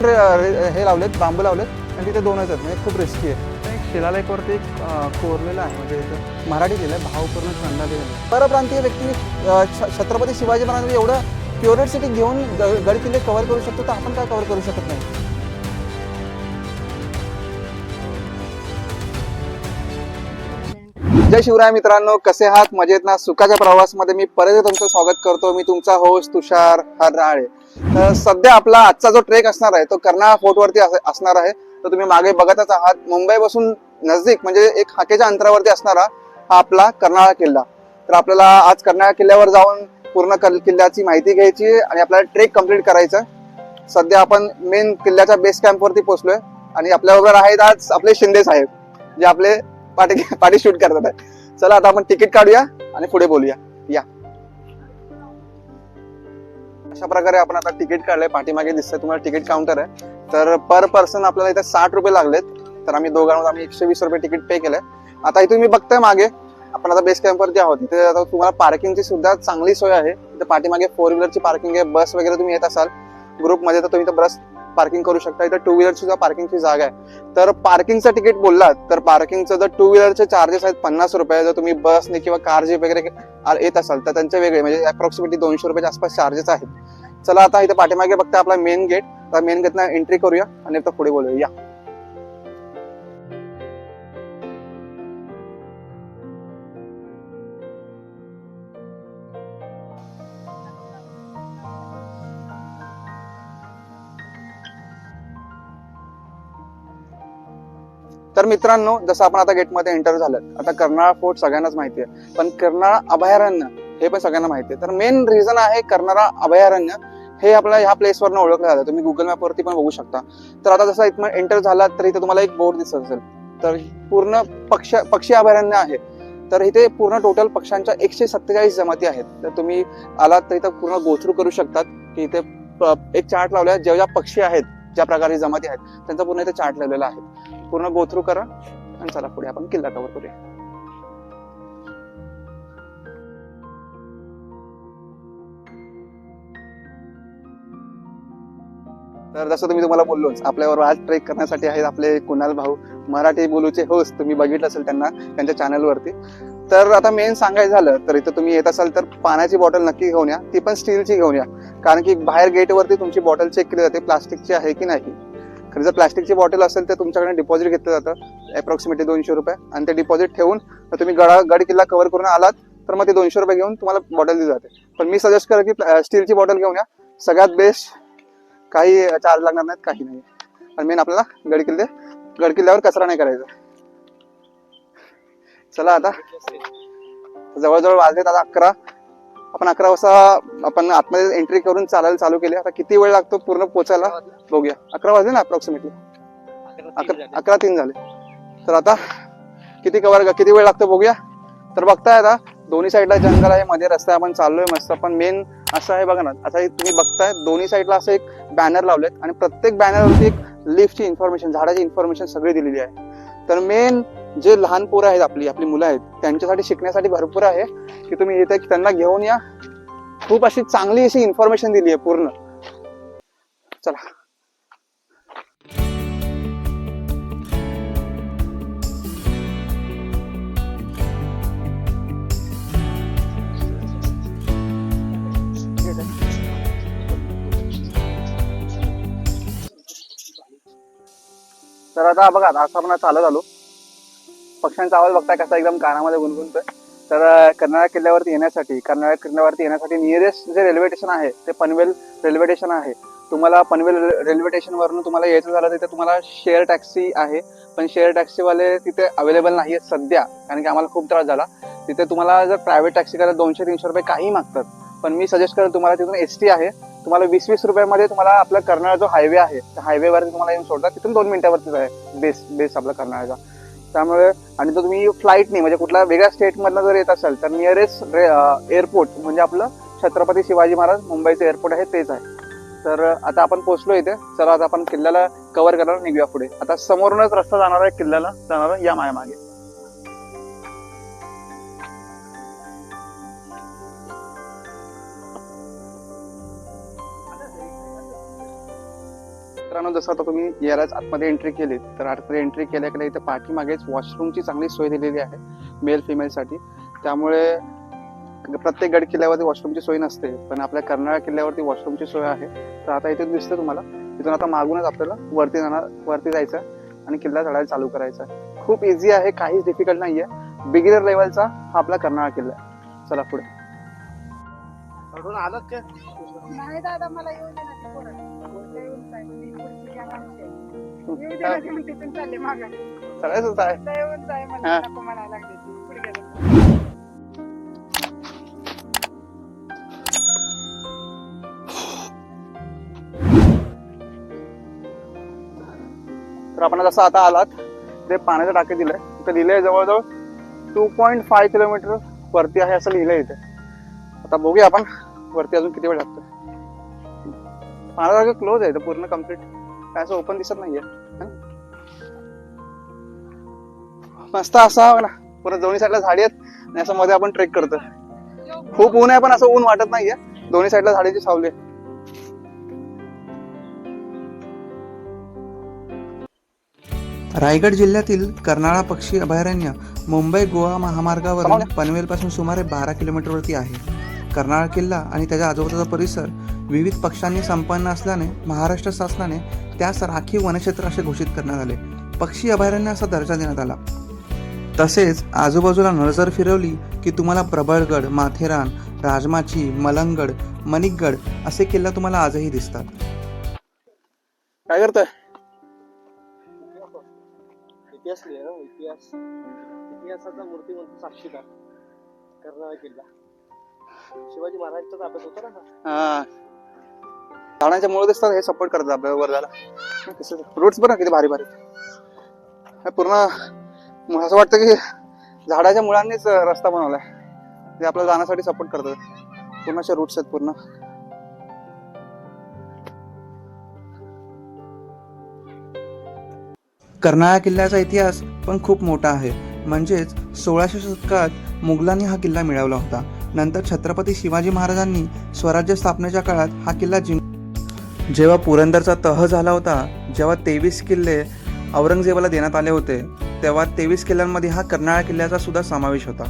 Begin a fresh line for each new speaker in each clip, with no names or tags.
Tray- हे लावलेत बांबू लावलेत आणि तिथे दोनच आहेत. म्हणजे खूप रिस्की आहे शिलालेखवरती एक कोरलेलं आहे. म्हणजे इथं मराठी लिहिलं आहे भावपूर्ण छंदा लिहिलं परप्रांतीय व्यक्ती छत्रपती शिवाजी महाराजांनी एवढं क्युरिओसिटी घेऊन गड किल्ले कव्हर करू शकतो तर आपण काय कव्हर करू शकत नाही? जय शिवराय मित्रांनो कसे आहात? मजेत ना? सुखाच्या प्रवासमध्ये मी परत तुमचं स्वागत करतो. मी तुमचा होस्ट तुषार हरराळे तर सध्या आपला आजचा जो ट्रेक असणार आहे तो कर्नाळा फोर्टवरती असणार आहे. तर तुम्ही मागे बघतच आहात मुंबई पासून नजदीक म्हणजे एक हाकेच्या अंतरावरती असणारा हा आपला कर्नाळा किल्ला. तर आपल्याला आज कर्नाळा किल्ल्यावर जाऊन पूर्ण कल- किल्ल्याची माहिती घ्यायची आणि आपल्याला ट्रेक कंप्लीट करायचं सध्या आपण मेन किल्ल्याच्या बेस कॅम्प वरती पोहोचलोय. आणि आपल्याबरोबर आहेत आज आपले शिंदे साहेब जे आपले पाठी पाठी शूट करतात चला आता आपण तिकीट काढूया आणि पुढे बोलूया. या. अशा प्रकारे आपण आता तिकीट काढलंय पाठीमागे दिसतंय तुम्हाला तिकीट काउंटर आहे. तर पर पर्सन आपल्याला इथे साठ रुपये लागलेत. तर आम्ही दोघांमध्ये आम्ही एकशे वीस रुपये तिकीट पे केलंय. आता इथून मी बघतोय मागे आपण आता बेस कॅम्प जे आहोत तिथे आता तुम्हाला पार्किंगची सुद्धा चांगली सोय आहे. इथे पाठीमागे फोर व्हीलरची पार्किंग आहे बस वगैरे तुम्ही येत असाल. ग्रुपमध्ये तर तुम्ही बस पार्किंग करू शकता. इथं टू व्हीलरची सुद्धा पार्किंगची जागा आहे. तर पार्किंगचं तिकीट बोललात तर पार्किंगचं जर टू व्हीलरचे चार्जेस आहेत पन्नास रुपये जर तुम्ही बसने किंवा कार जीप वगैरे येत असाल तर त्यांचे वेगळे म्हणजे अप्रॉक्सिमेटली दोनशे रुपयाच्या आसपास चार्जेस आहेत. चला आता इथे पाठीमागे बघता आपला मेन गेट तर मेन गेटना एंट्री करूया आणि आता पुढे बोलूया. या. तर मित्रांनो जसं आपण आता गेटमध्ये एंटर झालं आता कर्नाळा फोर्ट सगळ्यांनाच माहिती आहे. पण कर्नाळा अभयारण्य हे पण सगळ्यांना माहिती आहे. तर मेन रिझन आहे कर्नाळा अभयारण्य हे आपल्या ह्या प्लेसवरनं ओळखलं जातं. तुम्ही गुगल मॅपवरती पण बघू शकता. तर आता जसं इथं एंटर झालात तर इथे तुम्हाला एक बोर्ड दिसत असेल. तर पूर्ण पक्ष पक्षी अभयारण्य आहे. तर इथे पूर्ण टोटल पक्ष्यांच्या एकशे सत्तेचाळीस जमाती आहेत. तर तुम्ही आलात तर इथं पूर्ण गोथ्रू करू शकतात. की इथे प- एक चार्ट लावलाय ज्या ज्या पक्षी आहेत ज्या प्रकारे जमाती आहेत त्यांचा पूर्ण इथे चार्ट लावलेला आहे. पूर्ण गोथ्रू करा आणि चला पुढे आपण किल्ला कव्हर करूया. तर जसं तुम्ही तुम्हाला बोललोच आपल्यावर आज ट्रेक करण्यासाठी आहेत आपले कुणाल भाऊ मराठी बोलूचे होस्ट तुम्ही बघितलं असेल त्यांना त्यांच्या चॅनलवरती तर आता मेन सांगायचं झालं तर इथं तुम्ही येत असाल तर पाण्याची बॉटल नक्की घेऊन या. ती पण स्टीलची घेऊन या. कारण की बाहेर गेटवरती तुमची बॉटल चेक केली जाते प्लास्टिकची आहे की नाही. खरं जर प्लास्टिकची बॉटल असेल तर तुमच्याकडे डिपॉझिट घेतलं जातं अप्रॉक्सिमेटली दोनशे रुपये. आणि ते डिपॉझिट ठेवून तुम्ही गडा गड किल्ला कव्हर करून आलात तर मग ते दोनशे रुपये घेऊन तुम्हाला बॉटल दिली जाते. पण मी सजेस्ट करेन की स्टीलची बॉटल घेऊन या. सगळ्यात बेस्ट काही चार्ज लागणार नाहीत काही नाही. आणि मेन आपल्याला गड किल्ले गड किल्ल्यावर कचरा नाही करायचा. चला आता. जवळजवळ वाजलेत आता अकरा. आपण अकरा वाजता आपण आतमध्ये एंट्री करून चालायला चालू केली. आता किती वेळ लागतो पूर्ण पोचायला? बघूया. अकरा वाजले ना अप्रॉक्सिमेटली अकरा अकरा तीन झाले. तर आता किती कवर किती वेळ लागतो बघूया. तर बघताय आता दोन्ही साईडला जंगल आहे मध्ये रस्ता आहे, आपण चाललोय मस्त. पण मेन असं आहे बघा ना आता तुम्ही बघताय दोन्ही साईडला असं एक बॅनर लावलेत. आणि प्रत्येक बॅनरवरती एक लिफ्टची इन्फॉर्मेशन झाडाची इन्फॉर्मेशन सगळी दिलेली आहे. तर मेन जे लहान पोरं आहेत आपली आपली मुलं आहेत त्यांच्यासाठी शिकण्यासाठी भरपूर आहे की तुम्ही इथे त्यांना घेऊन या. खूप अशी चांगली अशी इन्फॉर्मेशन दिली आहे पूर्ण. चला. तर आता बघा आता आपण चालत आलो. पक्ष्यांचा आवाज बघताय कसा एकदम कानामध्ये गुणगुणतोय. तर कर्नाळा किल्ल्यावरती येण्यासाठी कर्नाळा किल्ल्यावरती येण्यासाठी नियरेस्ट जे रेल्वे स्टेशन आहे ते पनवेल रेल्वे स्टेशन आहे. तुम्हाला पनवेल रेल्वे स्टेशनवरून तुम्हाला यायचं झालं तिथे तुम्हाला शेअर टॅक्सी आहे. पण शेअर टॅक्सीवाले तिथे अवेलेबल नाही आहेत सध्या कारण की आम्हाला खूप त्रास झाला. तिथे तुम्हाला जर प्रायव्हेट टॅक्सी करायला दोनशे तीनशे रुपये काही मागतात पण मी सजेस्ट करेन तुम्हाला तिथून एस टी आहे. तुम्हाला वीस वीस रुपयामध्ये तुम्हाला आपला कर्नाळा जो हायवे आहे त्या हायवेवरती तुम्हाला येऊन सोडतात. तिथून दोन मिनिटावरतीच आहे बेस बेस आपला कर्नाळाचा. त्यामुळे आणि तो तुम्ही फ्लाईटने म्हणजे कुठल्या वेगळ्या स्टेटमधनं जर येत असाल तर नियरेस्ट एअरपोर्ट म्हणजे आपलं छत्रपती शिवाजी महाराज मुंबईचं एअरपोर्ट आहे तेच आहे. तर आता आपण पोहोचलो इथे. चला आता आपण किल्ल्याला कव्हर करायला निघूया पुढे. आता समोरूनच रस्ता जाणार आहे किल्ल्याला जाणार आहे या मागे मित्रांनो जसं आता तुम्ही येराज आतमध्ये एंट्री केली तर आतमध्ये एंट्री केल्या केल्या इथे पाठीमागेच वॉशरूमची चांगली सोय दिलेली आहे मेल फिमेलसाठी त्यामुळे प्रत्येक गड किल्ल्यावरती वॉशरूमची सोय नसते पण आपल्या कर्नाळा किल्ल्यावरती वॉशरूमची सोय आहे. तर आता इथे दिसतं तुम्हाला इथून आता मागूनच आपल्याला वरती जाणार वरती जायचं आणि किल्ला चढायला चालू करायचा खूप इझी आहे काहीच डिफिकल्ट नाही आहे बिगिनर लेवलचा हा आपला कर्नाळा किल्ला आहे. चला पुढे.
आलात का?
नाही दादा मला येऊ येऊ दे ना ते म्हणते तिथून चालले मागं.
चढायचंच आहे हा.
म्हणायला लागले ते. पुढे गेले.
तर आपण जसं आता आलात ते पाण्याचं टाके दिलंय तर लिहिलंय जवळजवळ टू पॉईंट फाय किलोमीटर वरती आहे असं लिहिलंय इथे आता बघूया आपण वरती अजून किती वेळ लागतो पाण्याचा क्लोज आहे इथं पूर्ण कंप्लीट काय असं ओपन दिसत नाहीये? मस्त असा ना. पूर्ण दोन्ही साईडला झाडी आहेत. आणि असं मध्ये आपण ट्रेक करतो खूप ऊन आहे पण असं ऊन वाटत नाहीये. दोन्ही साईडला झाडीची सावली.
रायगड जिल्ह्यातील कर्नाळा पक्षी अभयारण्य मुंबई गोवा महामार्गावरून पनवेलपासून सुमारे बारा किलोमीटरवरती आहे. कर्नाळा किल्ला आणि त्याच्या आजूबाजूचा परिसर विविध पक्ष्यांनी संपन्न असल्याने महाराष्ट्र शासनाने त्यास राखीव वनक्षेत्र असे घोषित करण्यात आले. पक्षी अभयारण्य असा दर्जा देण्यात आला. तसेच आजूबाजूला नजर फिरवली की तुम्हाला प्रबळगड माथेरान राजमाची मलंगड मणिकगड असे किल्ला तुम्हाला आजही दिसतात.
काय करतोय?
इतिहास लिहिला ना इतिहास. इतिहासाचा मूर्तिमंत साक्षीदार कर्नाळा किल्ला. शिवाजी महाराजांचा ताब्यात होता ना हा.
झाडांच्या मुळे दिसतात हे सपोर्ट करतात आपल्या वर कसं रूट्स बरं किती भारी भारी. हे पूर्ण असं वाटतं की झाडाच्या मुळांनीच रस्ता बनवलाय. ते आपल्याला जाण्यासाठी सपोर्ट करतात. पूर्ण असे रूट्स आहेत पूर्ण.
कर्नाळा किल्ल्याचा इतिहास पण खूप मोठा आहे. म्हणजेच सोळाशे शतकात मुघलांनी हा किल्ला मिळवला होता. नंतर छत्रपती शिवाजी महाराजांनी स्वराज्य स्थापनेच्या काळात हा किल्ला जिंक जेव्हा पुरंदरचा तह झाला होता जेव्हा तेवीस किल्ले औरंगजेबाला देण्यात आले होते तेव्हा तेवीस किल्ल्यांमध्ये हा कर्नाळा किल्ल्याचा सुद्धा समावेश होता.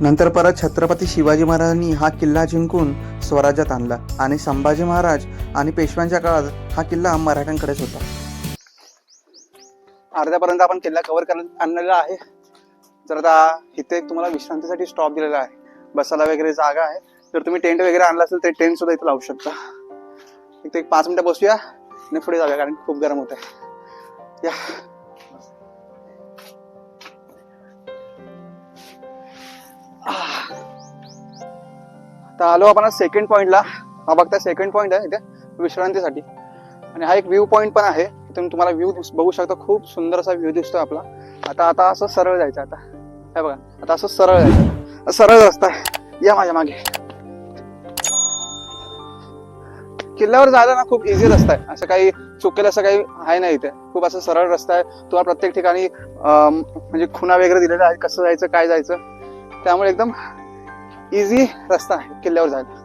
नंतर परत छत्रपती शिवाजी महाराजांनी हा किल्ला जिंकून स्वराज्यात आणला आणि संभाजी महाराज आणि पेशव्यांच्या काळात हा किल्ला मराठ्यांकडेच होता.
अर्ध्यापर्यंत आपण किल्ला कव्हर करण्यात आणलेला आहे. तर आता इथे तुम्हाला विश्रांतीसाठी स्टॉप दिलेला आहे. बसायला वगैरे जागा आहे. जर तुम्ही टेंट वगैरे आणला असेल तर टेंट सुद्धा इथे लावू शकता. इथे एक पाच मिनिटं बसूया आणि पुढे जाऊया कारण खूप गरम होत आहे या. आता आलो आपण सेकंड पॉईंटला हा बघता सेकंड पॉईंट आहे इथे विश्रांतीसाठी. आणि हा एक व्ह्यू पॉईंट पण आहे इथून तुम्हाला व्ह्यू बघू शकता खूप सुंदर असा व्ह्यू दिसतो आपला. आता आता असं सरळ जायचं आता. हे बघा आता असं सरळ जायचं सरळ रस्ता आहे. या माझ्या मागे. किल्ल्यावर जायला ना खूप इझी रस्ता आहे. असं काही चुकेल असं काही आहे नाही इथे. खूप असं सरळ रस्ता आहे. तुम्हाला प्रत्येक ठिकाणी अं, म्हणजे खुणा वगैरे दिलेला आहे. कसं जायचं काय जायचं. त्यामुळे एकदम इझी रस्ता आहे किल्ल्यावर जायला.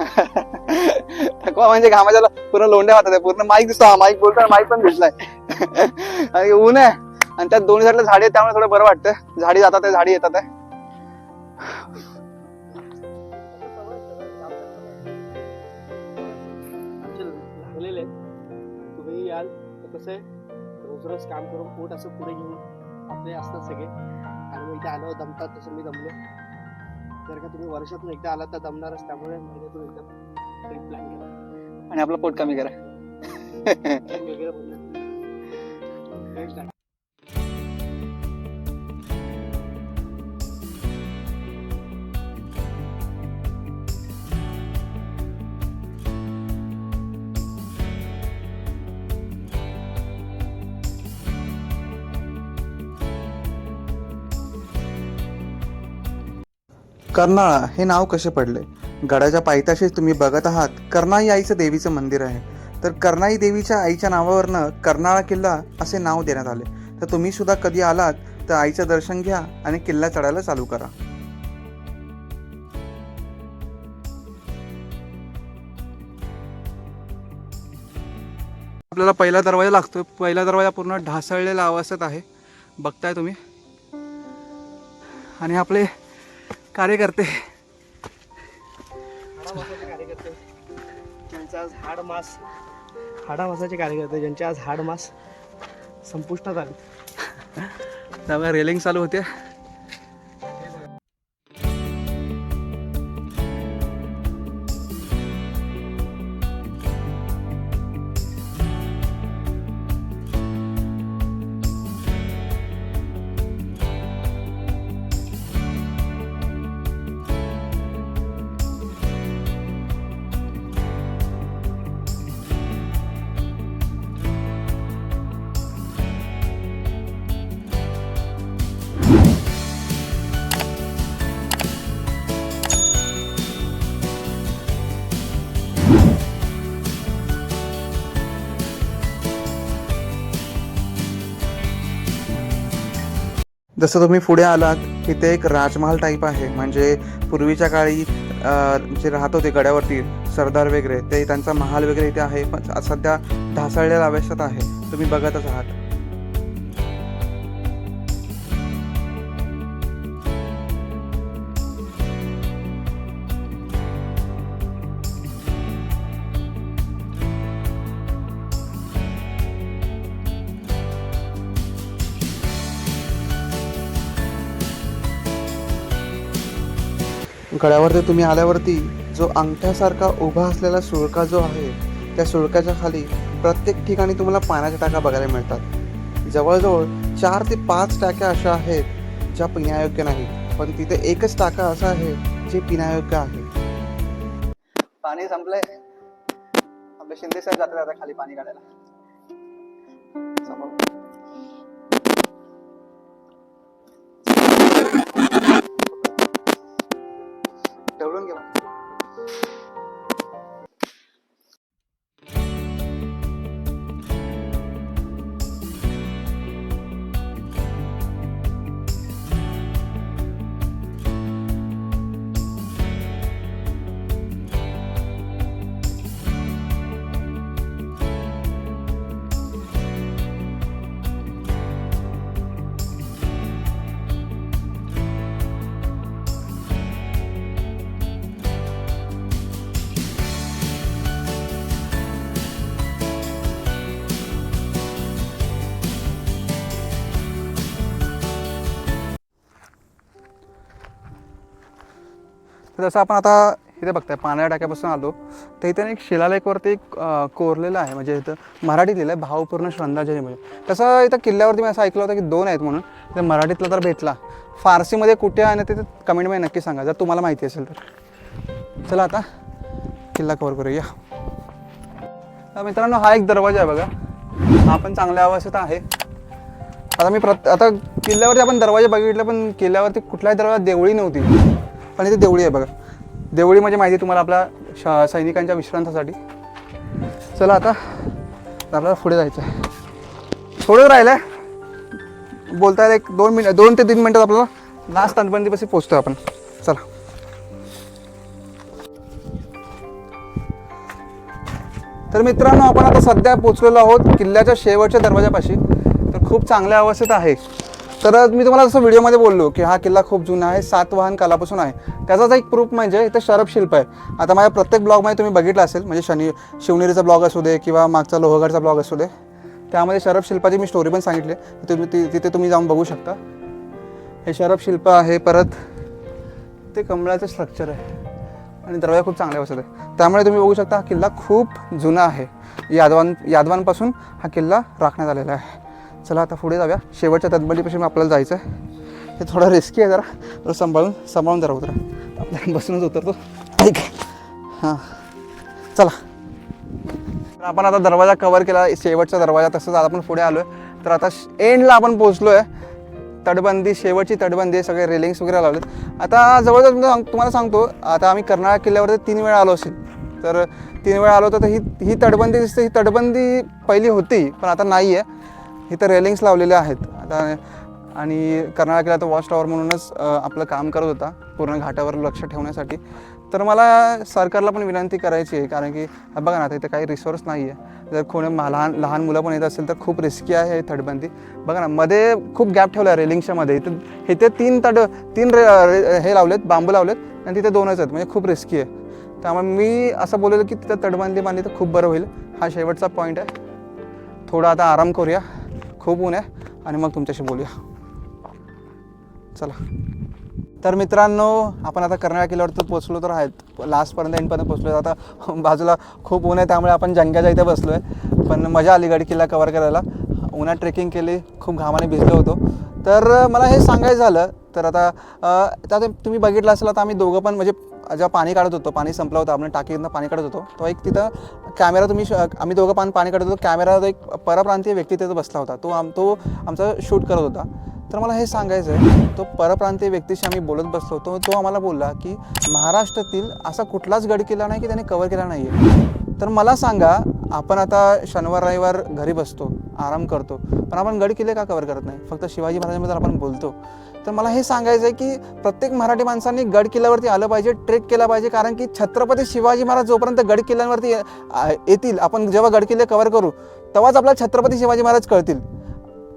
थकवा म्हणजे घामाच्या पूर्ण लोंड्या वाटत आहे. पूर्ण माईक दिसतो. हा माईक बोलतोय माईक पण दिसलाय. आणि ऊन आहे. आणि त्यात दोन्ही साईडला झाडी आहे त्यामुळे थोडं बरं वाटतं झाडी जातात झाडी येतात
याल तर कसं आहे रोज रोज काम करून पोट असं पुढे घेऊन आपले असतात सगळे. आणि मग इथे आल्यावर दमतात तसं मी दमलो. जर का तुम्ही वर्षातून एकदा आलात तर दमणारच त्यामुळे महिन्यातून एकदा ट्रिप प्लॅन केला.
आणि आपलं पोट कमी करा.
कर्नाळा हे नाव कसे पडले? गडाच्या पायथ्याशीच तुम्ही बघत आहात कर्नाई आईचं देवीचं मंदिर आहे. तर कर्नाई देवीच्या आईच्या नावावरनं कर्नाळा किल्ला असे नाव देण्यात आले. तर तुम्ही सुद्धा कधी आलात तर आईचं दर्शन घ्या आणि किल्ला चढायला चालू करा.
आपल्याला पहिला दरवाजा लागतो पहिला दरवाजा पूर्ण ढासळलेला अवस्थेत आहे. बघताय तुम्ही. आणि आपले कार्यकर्ते.
हाडामासाचे कार्यकर्ते ज्यांचे आज हाड मास हाडामासाचे कार्यकर्ते ज्यांचे आज हाड मास संपुष्टात आले.
त्यामुळे रेलिंग चालू होते. जसं तुम्ही पुढे आलात तिथे एक राजमहाल टाईप आहे. म्हणजे पूर्वीच्या काळी जे राहत होते गड्यावरती सरदार वगैरे ते त्यांचा महाल वगैरे इथे आहे. पण सध्या ढासळलेल्या अवस्थेत आहे. तुम्ही बघतच आहात. गळ्यावरती तुम्ही आल्यावरती जो अंगठ्यासारखा उभा असलेला सुळका जो आहे त्या सुळक्याच्या खाली प्रत्येक ठिकाणी तुम्हाला पाण्याच्या टाक्या बघायला मिळतात. जवळजवळ चार ते पाच टाक्या अशा आहेत ज्या पिण्यायोग्य नाही. पण तिथे एकच टाका असा आहे जे पिण्यायोग्य आहे. पाणी संपलंय. आपले शिंदे साहेब जातात आता खाली पाणी काढायला. तर जसं आपण आता इथे बघताय पाण्याच्या टाक्यापासून आलो तर इथे एक शिलालेखवरती एक कोरलेलं आहे. म्हणजे इथं मराठीत लिहिलं आहे भावपूर्ण श्रद्धांजली म्हणजे. तसं इथं किल्ल्यावरती मी असं ऐकलं होतं की दोन आहेत म्हणून. ते मराठीतला तर भेटला. फारसीमध्ये कुठे आहे ना ते कमेंटमध्ये नक्की सांगा. जर तुम्हाला माहिती असेल तर. चला आता किल्ला कवर करूया. मित्रांनो हा एक दरवाजा आहे बघा. हा पण चांगल्या अवस्थेत आहे. आता मी प्रत आता किल्ल्यावरती आपण दरवाजे बघितले पण किल्ल्यावरती कुठलाही दरवाजा देवळी नव्हती. आणि ते देवळी आहे बघा. देवळी म्हणजे माहिती आहे तुम्हाला आपल्या श सैनिकांच्या विश्रांतासाठी. चला आता आपल्याला पुढे जायचं आहे थोडं राहिलं आहे बोलता येईल एक दोन मिनिट दोन ते तीन मिनटात आपल्याला लास्ट तटबंदीपाशी पोचतो आपण. चला. तर मित्रांनो आपण आता सध्या पोचलेलो आहोत किल्ल्याच्या शेवटच्या दरवाजापाशी. तर खूप चांगल्या अवस्थेत आहे. तर मी तुम्हाला जसं व्हिडिओमध्ये बोललो की हा किल्ला खूप जुना आहे सातवाहन कालापासून आहे. त्याचाच एक प्रूफ म्हणजे इथे शरब शिल्प आहे. आता माझ्या प्रत्येक ब्लॉगमध्ये तुम्ही बघितलं असेल म्हणजे शनी शिवनेरीचा ब्लॉग असू दे किंवा मागचा लोहगडचा ब्लॉग असू दे त्यामध्ये शरब शिल्पाची मी स्टोरी पण सांगितली. आहे. तुम्ही ति- तिथे तुम्ही जाऊन बघू शकता. हे शरब शिल्प आहे परत ते कमळाचं स्ट्रक्चर आहे. आणि दरवाजा खूप चांगल्या बसत आहे त्यामुळे तुम्ही बघू शकता हा किल्ला खूप जुना आहे. यादवां यादवांपासून हा किल्ला राखण्यात आलेला आहे. चला आता पुढे जाऊया. शेवटच्या तदबंदीपासून आपल्याला जायचं आहे हे थोडं रिस्की आहे जरा. सांभाळून सांभाळून जरा उतरा. आपल्या बसूनच उतरतो. ठीक आहे. हां. चला. तर आपण आता दरवाजा कवर केला. शेवटचा दरवाजा तसंच आता आपण पुढे आलो आहे तर आता एंडला आपण पोचलो आहे तटबंदी शेवटची तटबंदी आहे. सगळे रेलिंग्स वगैरे लावलेत. आता जवळजवळ तुम्हाला सांग- तुम्हाला सांगतो आता आम्ही कर्नाळा किल्ल्यावरती तीन वेळा आलो असेल. तर तीन वेळा आलो तर ही ही तटबंदी दिसते. ही तटबंदी पहिली होती पण आता नाही आहे इथं रेलिंग्स लावलेल्या आहेत. आता आणि कर्नाळा किल्ला तर वॉच टॉवर म्हणूनच आपलं काम करत होता पूर्ण घाटावर लक्ष ठेवण्यासाठी. तर मला सरकारला पण विनंती करायची आहे कारण की बघा ना आता इथं काही रिसोर्स नाही आहे जर कोणी लहान लहान मुलं पण येत असेल तर खूप रिस्की आहे थडबंदी तटबंदी. बघा ना मध्ये खूप गॅप ठेवला आहे रेलिंगच्या मध्ये. इथे इथे तीन तड तीन रे, रे- हे लावलेत बांबू लावलेत आणि तिथे दोनच आहेत म्हणजे खूप रिस्की आहे. त्यामुळे मी असं बोललेलं की तिथं तटबंदी बांधली तर खूप बरं होईल. हा शेवटचा पॉईंट आहे. थोडा आता आराम करूया. खूप ऊन आहे आणि मग तुमच्याशी बोलूया. चला. तर मित्रांनो आपण आता कर्नाळा किल्ल्यावरती पोचलो तर आहेत. लास्टपर्यंत एंडपर्यंत पोचलो आता बाजूला खूप ऊन आहे त्यामुळे आपण जंग्याच्या इथे बसलो आहे पण मजा आली गड किल्ला कवर करायला. उन्हात ट्रेकिंग केली खूप घामाने भिजलो होतो. तर मला हे सांगायचं झालं तर आता अ, आता तुम्ही बघितलं असेल आता आम्ही दोघं पण म्हणजे जेव्हा पाणी काढत होतो पाणी संपलं होतं आपण टाकीतनं पाणी काढत होतो तो एक तिथं कॅमेरा तुम्ही श- आम्ही दोघं पान पाणी काढत होतो कॅमेरा एक परप्रांतीय व्यक्ती तिथं बसला होता तो आम तो आमचा शूट करत होता. तर मला हे सांगायचं आहे तो परप्रांतीय व्यक्तीशी आम्ही बोलत बसलो तो तो आम्हाला बोलला की महाराष्ट्रातील असा कुठलाच गड किल्ला नाही की त्याने कवर केला नाही आहे तर मला सांगा आपण आता शनिवार रविवार घरी बसतो आराम करतो पण आपण गड किल्ले का कवर करत नाही? फक्त शिवाजी महाराजांबद्दल आपण बोलतो. तर मला हे सांगायचं आहे की प्रत्येक मराठी माणसांनी गड किल्ल्यावरती आलं पाहिजे ट्रेक केला पाहिजे कारण की छत्रपती शिवाजी महाराज जोपर्यंत गड किल्ल्यांवरती येतील आपण जेव्हा गड किल्ले कव्हर करू तेव्हाच आपल्याला छत्रपती शिवाजी महाराज कळतील.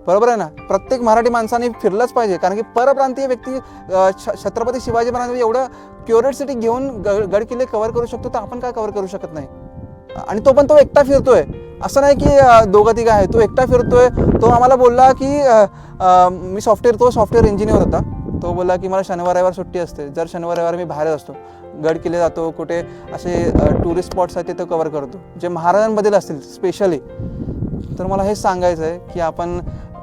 बरोबर आहे ना? प्रत्येक मराठी माणसाने फिरलंच पाहिजे कारण की परप्रांतीय व्यक्ती छ- छत्रपती शिवाजी महाराज एवढं क्युरियोसिटी घेऊन ग गड किल्ले कव्हर करू शकतो तर आपण काय कव्हर करू शकत नाही? आणि तो पण तो एकटा फिरतोय. असं नाही की दोघं तिघं आहे. तो एकटा फिरतोय. तो आम्हाला बोलला की मी सॉफ्टवेअर तो सॉफ्टवेअर इंजिनियर होता. तो बोलला की मला शनिवार रविवार सुट्टी असते. जर शनिवार रविवार मी बाहेर असतो. गड किल्ले जातो कुठे असे टुरिस्ट स्पॉट्स आहेत तिथं कवर करतो. जे महाराजांबद्दल असतील स्पेशली तर मला हेच सांगायचं आहे की आपण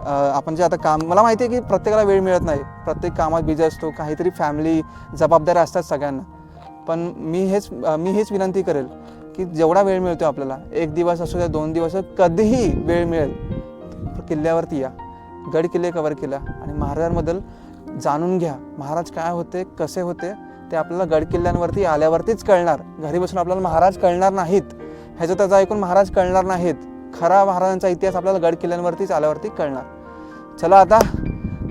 आपण जे आता काम मला माहिती आहे की प्रत्येकाला वेळ मिळत नाही. प्रत्येक कामात बिझी असतो. काहीतरी फॅमिली जबाबदाऱ्या असतात सगळ्यांना. पण मी हेच मी हेच विनंती करेल की जेवढा वेळ मिळतो आपल्याला एक दिवस असू द्या दोन दिवस कधीही वेळ मिळेल. किल्ल्यावरती या. गड किल्ले कवर केला आणि महाराजांबद्दल जाणून घ्या. महाराज काय होते कसे होते ते आपल्याला गड किल्ल्यांवरती आल्यावरतीच कळणार. घरी बसून आपल्याला महाराज कळणार नाहीत. ह्याचं त्याचं ऐकून महाराज कळणार नाहीत. खरा महाराजांचा इतिहास आपल्याला गड किल्ल्यांवरतीच आल्यावरती कळणार. चला आता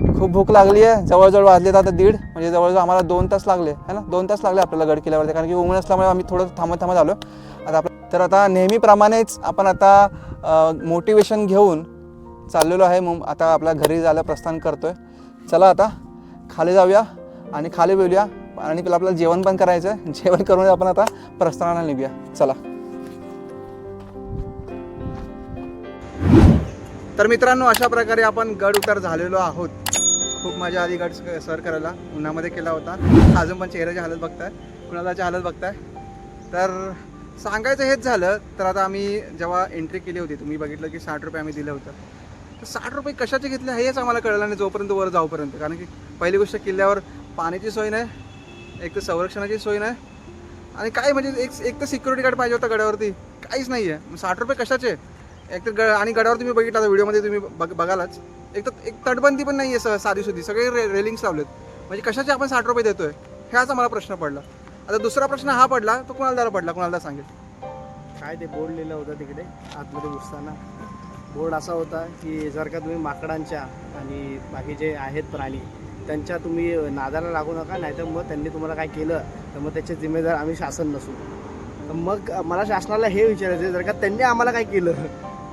खूप भूक लागली आहे. जवळजवळ वाजले आता दीड. म्हणजे जवळजवळ आम्हाला दोन तास लागले. है ना? दोन तास लागले आपल्याला गड किल्ल्यावरती. कारण की ऊन असल्यामुळे आम्ही थोडं थांबत थांबत आलो. आता आपलं तर आता नेहमीप्रमाणेच आपण आता मोटिवेशन घेऊन चाललेलो आहे. मुं आता आपल्या घरी जायला प्रस्थान करतो आहे चला आता खाली जाऊया आणि खाली बोलूया. आणि पहिलं आपल्याला जेवण पण करायचं आहे जेवण करून आपण आता प्रस्थानाला निघूया. चला. तर मित्रांनो अशा प्रकारे आपण गड उतार झालेलो आहोत. खूप मजा आली गट सर करायला. उन्हामध्ये केला होता. अजून पण चेहऱ्याची हालत बघताय. कुणालाची हालत बघताय? तर सांगायचं हेच झालं तर आता आम्ही जेव्हा एंट्री केली होती तुम्ही बघितलं की साठ रुपये आम्ही दिले होतं. तर साठ रुपये कशाचे घेतले हेच आम्हाला कळलं नाही जोपर्यंत वर जाऊपर्यंत. कारण की पहिली गोष्ट किल्ल्यावर पाण्याची सोय नाही एक तर संरक्षणाची सोय नाही आणि काय म्हणजे एक एक तर सिक्युरिटी गार्ड पाहिजे होता गडावरती काहीच नाही आहे साठ रुपये कशाचे? एक तर ग आणि गडावर तुम्ही बघितला व्हिडिओमध्ये तुम्ही बघ बघालाच एक तर एक तटबंदी पण नाही आहे साधी सुधी. सगळे रे रेलिंग्स लावलेत. म्हणजे कशाचे आपण साठ रुपये देतोय? ह्याचा मला प्रश्न पडला. आता दुसरा प्रश्न हा पडला तो कुणाला पडला? कुणाला सांगेल?
काय ते बोर्ड लिहिलं होतं तिकडे? आतमध्ये घुसताना. बोर्ड असा होता की जर का तुम्ही माकडांच्या आणि बाकी जे आहेत प्राणी त्यांच्या तुम्ही नादाला लागू नका नाहीतर मग त्यांनी तुम्हाला काय केलं तर मग त्याचे जिम्मेदार आम्ही शासन नसू. तर मग मला शासनाला हे विचारायचं आहे, जर का त्यांनी आम्हाला काय केलं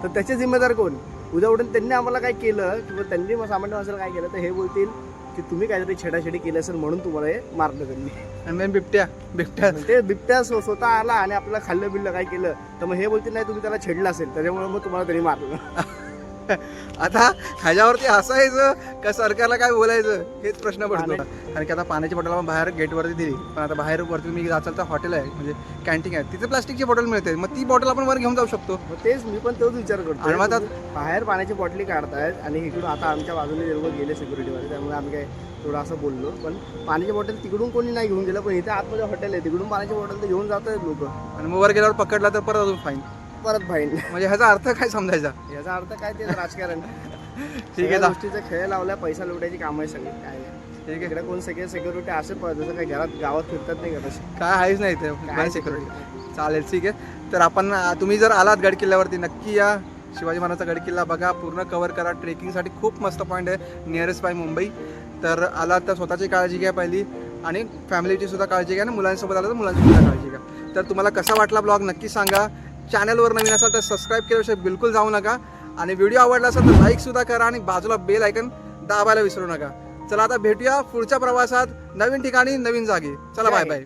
तर त्याचे जिम्मेदार कोण? उद्या उठून त्यांनी आम्हाला काय केलं किंवा त्यांनी मग सामान्य माणसाला काय केलं तर हे बोलतील की तुम्ही काहीतरी छेडाछेडी केली असेल म्हणून तुम्हाला हे मारलं त्यांनी.
आणि मेन बिबट्या बिबट्या.
ते बिबट्या स्व- स्वतः आला आणि आपल्याला खाल्लं बिल्लं काय केलं तर मग हे बोलतील नाही तुम्ही त्याला छेडलं असेल त्याच्यामुळे मग तुम्हाला तरी मारलं.
आता ह्याच्यावरती हसायचं का सरकारला काय बोलायचं? हेच प्रश्न पडतो. कारण की आता पाण्याची बॉटल आपण बाहेर गेटवरती दिली. पण आता बाहेर वरती तुम्ही जाचाल तर हॉटेल आहे म्हणजे कॅन्टीन आहे. तिथे प्लास्टिकची बॉटल मिळते. मग ती बॉटल आपण वर घेऊन जाऊ शकतो.
तेच मी पण तोच विचार करतो
आणि मग आता-
बाहेर पाण्याची बॉटली काढतायत आणि इकडून आता आमच्या बाजूने लोक गेले सिक्युरिटीवाले त्यामुळे आम्ही काय थोडं असं बोललो. पण पाण्याची बॉटल तिकडून कोणी नाही घेऊन गेलं. पण इथे आतमध्ये हॉटेल आहे. तिकडून पाण्याची बॉटल तर घेऊन जात आहेत लोक.
आणि मग वर गेल्यावर पकडला तर परत अजून फाईन
परत फाईन
म्हणजे ह्याचा अर्थ काय समजायचा?
याचा अर्थ काय ते राजकारण.
ठीक आहे
सगळ्या
दा-
गोष्टीचा खेळ लावला पैसा लुटायची कामं आहे सगळी. काय नाही.
ठीक आहे.
इकडे कोण सगळे सिक्युरिटी असे प- जसं काय घरात गावात फिरतात नाही का तसे.
काय आहेच नाही ते
काय
सिक्युरिटी? चालेल ठीक आहे. तर आपण तुम्ही जर आलात गड किल्ल्यावरती नक्की या. शिवाजी महाराजचा गड किल्ला बघा. पूर्ण कव्हर करा. ट्रेकिंगसाठी खूप मस्त पॉईंट आहे. Nearest by Mumbai. तर आलात तर स्वतःची काळजी घ्या पहिली. आणि फॅमिलीची सुद्धा काळजी घ्या. आणि मुलांसोबत आलं तर मुलांची सुद्धा काळजी घ्या. तर तुम्हाला कसा वाटला ब्लॉग नक्की सांगा. चॅनलवर नवीन असाल तर सबस्क्राईब केल्याशिवाय बिलकुल जाऊ नका. आणि व्हिडिओ आवडला असेल तर लाईक सुद्धा करा आणि बाजूला बेल आयकन दाबायला विसरू नका. चला आता भेटूया पुढच्या प्रवासात. नवीन ठिकाणी नवीन जागी. चला बाय बाय